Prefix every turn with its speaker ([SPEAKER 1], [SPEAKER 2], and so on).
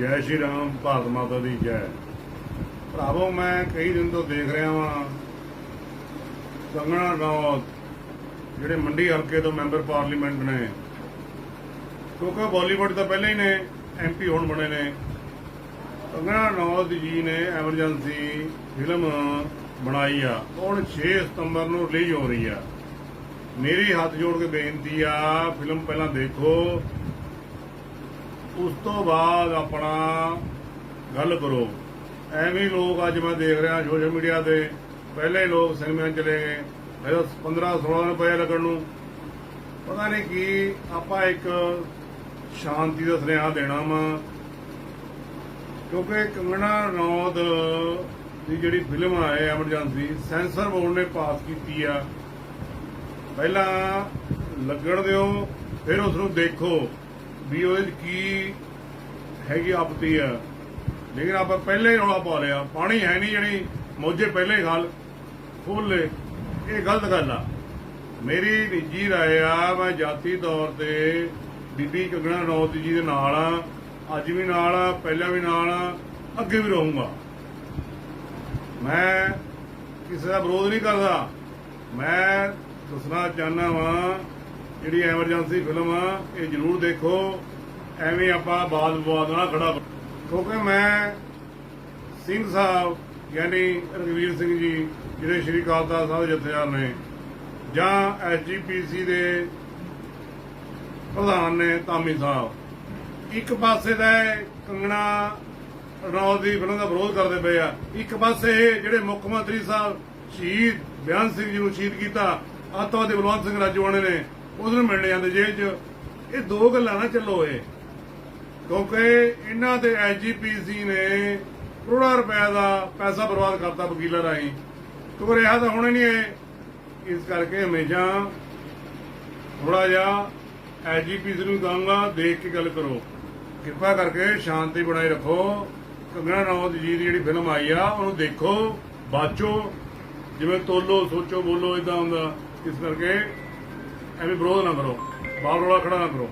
[SPEAKER 1] ਜੈ ਸ਼੍ਰੀ ਰਾਮ, ਭਾਰਤ ਮਾਤਾ ਦੀ ਜੈ। ਭਰਾਵੋ, ਮੈਂ ਕਈ ਦਿਨ ਤੋਂ ਦੇਖ ਰਿਹਾ ਵਾਂ, ਕੰਗਣਾ ਰਣੌਤ ਜਿਹੜੇ ਮੰਡੀ ਹਲਕੇ ਤੋਂ ਮੈਂਬਰ ਪਾਰਲੀਮੈਂਟ ਨੇ। ਕਿਉਂਕਿ ਬਾਲੀਵੁੱਡ ਤਾਂ ਪਹਿਲਾਂ ਹੀ ਨੇ ਐਮਪੀ ਹੁਣ ਬਣੇ ਨੇ। ਕੰਗਣਾ ਰਣੌਤ ਜੀ ਨੇ ਐਮਰਜੈਂਸੀ ਫਿਲਮ ਬਣਾਈ ਆ। ਹੁਣ 6 ਸਤੰਬਰ ਨੂੰ ਰਿਲੀਜ਼ ਹੋ ਰਹੀ ਆ। ਮੇਰੀ ਹੱਥ ਜੋੜ ਕੇ ਬੇਨਤੀ ਆ, ਫਿਲਮ ਪਹਿਲਾਂ ਦੇਖੋ। ਉਸ ਤੋਂ ਬਾਅਦ ਆਪਣਾ ਗੱਲ ਕਰੋ। ਐਵੇਂ ਲੋਕ ਅੱਜ ਮੈਂ ਦੇਖ ਰਿਹਾ ਸੋਸ਼ਲ ਮੀਡੀਆ ਤੇ। ਪਹਿਲੇ ਲੋਕ ਸਿਨੇਮਾ ਚਲੇ ਗਏ। ਇਹਦਾ 15 16 ਰੁਪਏ ਲੱਗਣ ਨੂੰ। ਪਤਾ ਨਹੀਂ ਕੀ ਆਪਾਂ ਇੱਕ ਸ਼ਾਂਤੀ ਦਾ ਸੁਨੇਹਾ ਦੇਣਾ ਵਾ। ਕਿਉਂਕਿ ਕੰਗਣਾ ਰਣੌਤ ਦੀ ਜਿਹੜੀ ਫਿਲਮ ਆਏ ਐਮਰਜੈਂਸੀ ਸੈਂਸਰ ਬੋਰਡ ਨੇ ਪਾਸ ਕੀਤੀ ਆ। ਪਹਿਲਾਂ ਲੱਗਣ ਦਿਓ, ਫਿਰ ਉਸ ਨੂੰ ਦੇਖੋ। ਵੀ ਉਹਦੇ 'ਚ ਕੀ ਹੈਗੀ ਆਪਤੀ ਆ। ਲੇਕਿਨ ਆਪਾਂ ਪਹਿਲੇ ਹੀ ਰੌਲਾ ਪਾ ਲਿਆ। ਪਾਣੀ ਹੈ ਨਹੀਂ ਜਿਹੜੀ ਮੋਝੇ ਪਹਿਲੇ ਹੀ ਗੱਲ ਖੋਲ ਇਹ ਗਲਤ ਗੱਲ ਆ। ਮੇਰੀ ਨਿੱਜੀ ਰਾਏ ਆ, ਮੈਂ ਜਾਤੀ ਤੌਰ ਤੇ ਬੀਬੀ ਕੰਗਣਾ ਰੌਤ ਜੀ ਦੇ ਨਾਲ ਆ। ਅੱਜ ਵੀ ਨਾਲ ਆ, ਪਹਿਲਾਂ ਵੀ ਨਾਲ ਆ, ਅੱਗੇ ਵੀ ਰਹੂੰਗਾ। ਮੈਂ ਕਿਸੇ ਦਾ ਵਿਰੋਧ ਨਹੀਂ ਕਰਦਾ। ਮੈਂ ਦੱਸਣਾ ਚਾਹਨਾ ਵਾਂ ਜਿਹੜੀ ਐਮਰਜੈਂਸੀ ਫਿਲਮ ਆ, ਇਹ ਜ਼ਰੂਰ ਦੇਖੋ। ਐਵੇਂ ਆਪਾਂ ਬਾਦ ਵਿਵਾਦ ਨਾਲ ਖੜਾ ਕਿਉਂਕਿ ਮੈਂ ਸਿੰਘ ਸਾਹਿਬ, ਯਾਨੀ ਰਗਵੀਰ ਸਿੰਘ ਜੀ, ਜਿਹੜੇ ਸ਼੍ਰੀ ਅਕਾਲ ਤਖਤ ਸਾਹਿਬ ਦੇ ਜਥੇਦਾਰ ਨੇ, ਜਾਂ ਐਸਜੀਪੀਸੀ ਦੇ ਪ੍ਰਧਾਨ ਨੇ ਧਾਮੀ ਸਾਹਿਬ, ਇੱਕ ਪਾਸੇ ਦਾ ਕੰਗਣਾ ਰਣੌਤ ਦੀ ਫਿਲਮ ਦਾ ਵਿਰੋਧ ਕਰਦੇ ਪਏ ਆ। ਇੱਕ ਪਾਸੇ ਜਿਹੜੇ ਮੁੱਖ ਮੰਤਰੀ ਸਾਹਿਬ, ਸ਼ਹੀਦ ਬਿਆਨ ਸਿੰਘ ਜੀ ਨੂੰ ਸ਼ਹੀਦ ਕੀਤਾ, ਅੱਤਵਾਦੀ ਬਲਵੰਤ ਸਿੰਘ ਰਾਜਵਾਨੇ ਨੇ ਉਸ ਨੂੰ ਮਿਲਣ ਜਾਂਦੇ ਜੇਲ੍ਹ 'ਚ। ਇਹ ਦੋ ਗੱਲਾਂ ਨਾ ਚੱਲੋ ਇਹ। ਕਿਉਂਕਿ ਇਹਨਾਂ ਦੇ ਐਸਜੀਪੀਸੀ ਨੇ ਕਰੋੜਾਂ ਰੁਪਏ ਦਾ ਪੈਸਾ ਬਰਬਾਦ ਕਰਤਾ ਵਕੀਲਾਂ ਰਾਹੀਂ। ਕਿਉਂਕਿ ਰਿਹਾ ਤਾਂ ਹੁਣ ਨਹੀਂ ਇਹ। ਇਸ ਕਰਕੇ ਹਮੇਸ਼ਾ ਥੋੜਾ ਜਿਹਾ ਐਸਜੀਪੀਸੀ ਨੂੰ ਕਹਾਂਗਾ ਦੇਖ ਕੇ ਗੱਲ ਕਰੋ। ਕਿਰਪਾ ਕਰਕੇ ਸ਼ਾਂਤੀ ਬਣਾਈ ਰੱਖੋ। ਕੰਗਣਾ ਰਣੌਤ ਜੀ ਦੀ ਜਿਹੜੀ ਫਿਲਮ ਆਈ ਆ, ਉਹਨੂੰ ਦੇਖੋ, ਬਾਚੋ। ਜਿਵੇਂ ਤੋਲੋ, ਸੋਚੋ, ਬੋਲੋ ਇਦਾਂ ਹੁੰਦਾ। ਇਸ ਕਰਕੇ ਐਵੇਂ ਵਿਰੋਧ ਨਾ ਕਰੋ ਬਾਹਰ ਰੌਲਾ ਖੜਾ ਨਾ ਕਰੋ।